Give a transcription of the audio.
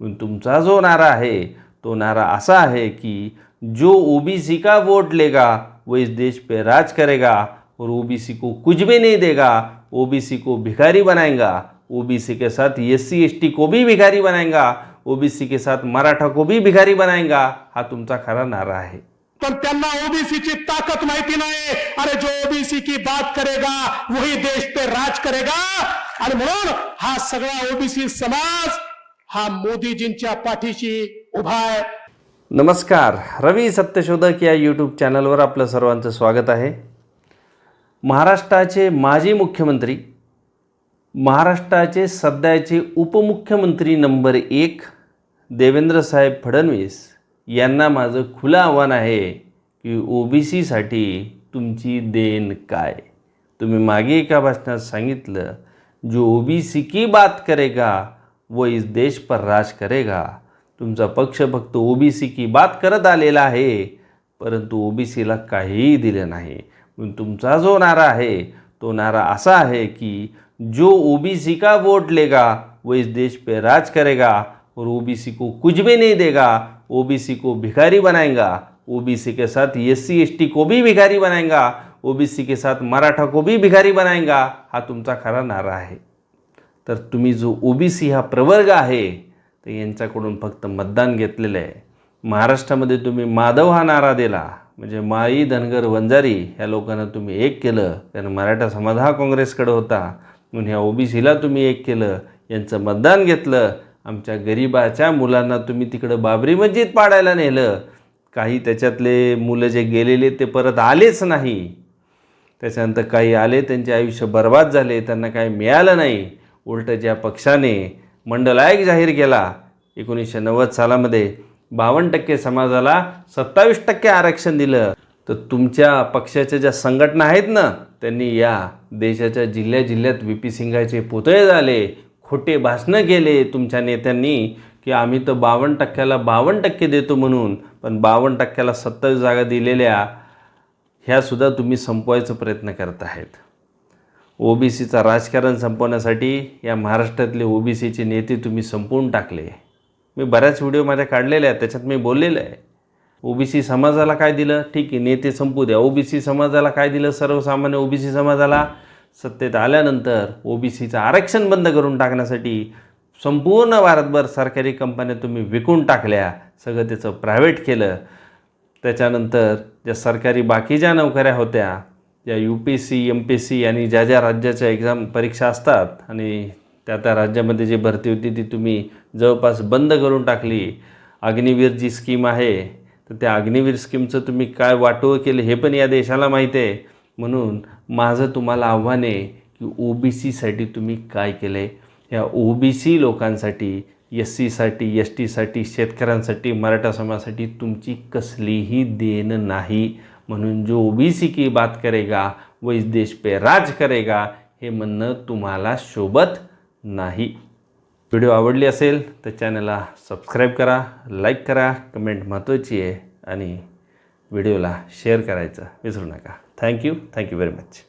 तुमचा जो नारा आहे तो नारा असा है कि जो ओबीसी का वोट लेगा, वो इस देश पे राज करेगा और ओबीसी को कुछ भी नहीं देगा ओबीसी को भिखारी बनाएगा ओबीसी के साथ एस सी को भी भिखारी बनाएगा ओबीसी के साथ मराठा को भी भिखारी बनाएगा, हा तुमचा खरा नारा आहे. पण त्यांना ओबीसीची ताकत माहिती नाही. अरे जो ओबीसी की बात करेगा, वही देश पे राज करेगा. आणि म्हणून हा सगळा ओबीसी समाज हा मोदीजींच्या पाठीशी उभा आहे. नमस्कार. रवी सत्यशोधक या यूट्यूब चॅनलवर आपलं सर्वांचं स्वागत आहे. महाराष्ट्राचे माजी मुख्यमंत्री महाराष्ट्राचे सध्याचे उपमुख्यमंत्री नंबर एक देवेंद्र साहेब फडणवीस यांना माझं खुलं आव्हान आहे की ओ बी सीसाठी तुमची देण काय? तुम्ही मागे एका भाषणात सांगितलं जो ओ बी सी की बात करेगा वो इस देश पर राज करेगा। तुमचा पक्ष फक्त ओ बी सी की बात करत आलेला आहे परंतु ओ बी सीला काहीही दिलं नाही। म्हणून तुमचा जो नारा आहे तो नारा असा है कि जो ओबीसी का वोट लेगा, वो इस देश पे राज करेगा और ओबीसी को कुछ भी नहीं देगा। ओबीसी को भिखारी बनाएगा, ओबीसी के साथ एस सी को भी भिखारी बनाएगा, ओबीसी के साथ मराठा को भी भिखारी बनाएगा। हा तुमचा खरा नारा आहे। तर तुम्ही जो ओ बी सी हा प्रवर्ग आहे तर यांच्याकडून फक्त मतदान घेतलेलं आहे. महाराष्ट्रामध्ये तुम्ही माधव हा नारा दिला. म्हणजे माई धनगर वंजारी ह्या लोकांना तुम्ही एक केलं. कारण मराठा समाज हा काँग्रेसकडे होता. म्हणून ह्या ओ बी सीला तुम्ही एक केलं. यांचं मतदान घेतलं. आमच्या गरिबाच्या मुलांना तुम्ही तिकडं बाबरी मस्जिद पाडायला नेलं. काही त्याच्यातले मुलं जे गेलेले ते परत आलेच नाही. त्याच्यानंतर काही आले त्यांचे आयुष्य बर्बाद झाले. त्यांना काही मिळालं नाही. उलट ज्या पक्षाने मंडलायक जाहीर केला एकोणीसशे नव्वद सालामध्ये बावन्न टक्के समाजाला सत्तावीस टक्के आरक्षण दिलं. तर तुमच्या पक्षाच्या ज्या संघटना आहेत ना त्यांनी या देशाच्या जिल्ह्या जिल्ह्यात व्ही. पी. सिंगाचे पुतळे झाले खोटे भाषणं केले तुमच्या नेत्यांनी की आम्ही तर बावन्न टक्क्याला बावन्न टक्के देतो म्हणून पण बावन्न टक्क्याला सत्तावीस जागा दिलेल्या ह्यासुद्धा तुम्ही संपवायचा प्रयत्न करत आहेत. ओ बी सीचं राजकारण संपवण्यासाठी या महाराष्ट्रातले ओ बी सीचे नेते तुम्ही संपवून टाकले. मी बऱ्याच व्हिडिओ माझ्या काढलेल्या आहेत त्याच्यात मी बोललेलं आहे. ओ बी सी समाजाला काय दिलं? ठीक आहे नेते संपू द्या. ओ बी सी समाजाला काय दिलं? सर्वसामान्य ओ बी सी समाजाला? सत्तेत आल्यानंतर ओ बी सीचं आरक्षण बंद करून टाकण्यासाठी संपूर्ण भारतभर सरकारी कंपन्या तुम्ही विकून टाकल्या. सगळं त्याचं प्रायव्हेट केलं. त्याच्यानंतर ज्या सरकारी बाकीच्या नोकऱ्या होत्या ज्या U P S C M P S C ज्या राज्याच्या एक्झाम परीक्षा असतात आणि त्या त्या राज्यामध्ये जी भरती होती ती तुम्ही जवळपास बंद करून टाकली. अग्निवीर जी स्कीम आहे तर त्या अग्निवीर स्कीमचं तुम्ही काय वाटोळं केलं हे पण या देशाला माहीत आहे. म्हणून माझं तुम्हाला आव्हान आहे की ओ बी सीसाठी तुम्ही काय केलं आहे या ओ बी सी लोकांसाठी एस सीसाठी एस टीसाठी शेतकऱ्यांसाठी मराठा समाजासाठी तुमची कसलीही देणं नाही. म्हणून जो ओ बी सी की बात करेगा व इस देश पे राज करेगा हे म्हणणं तुम्हाला शोभत नाही. व्हिडिओ आवडली असेल तर चॅनलला सबस्क्राईब करा लाईक करा कमेंट महत्त्वाची आहे आणि व्हिडिओला शेअर करायचं विसरू नका. Thank you thank you very much.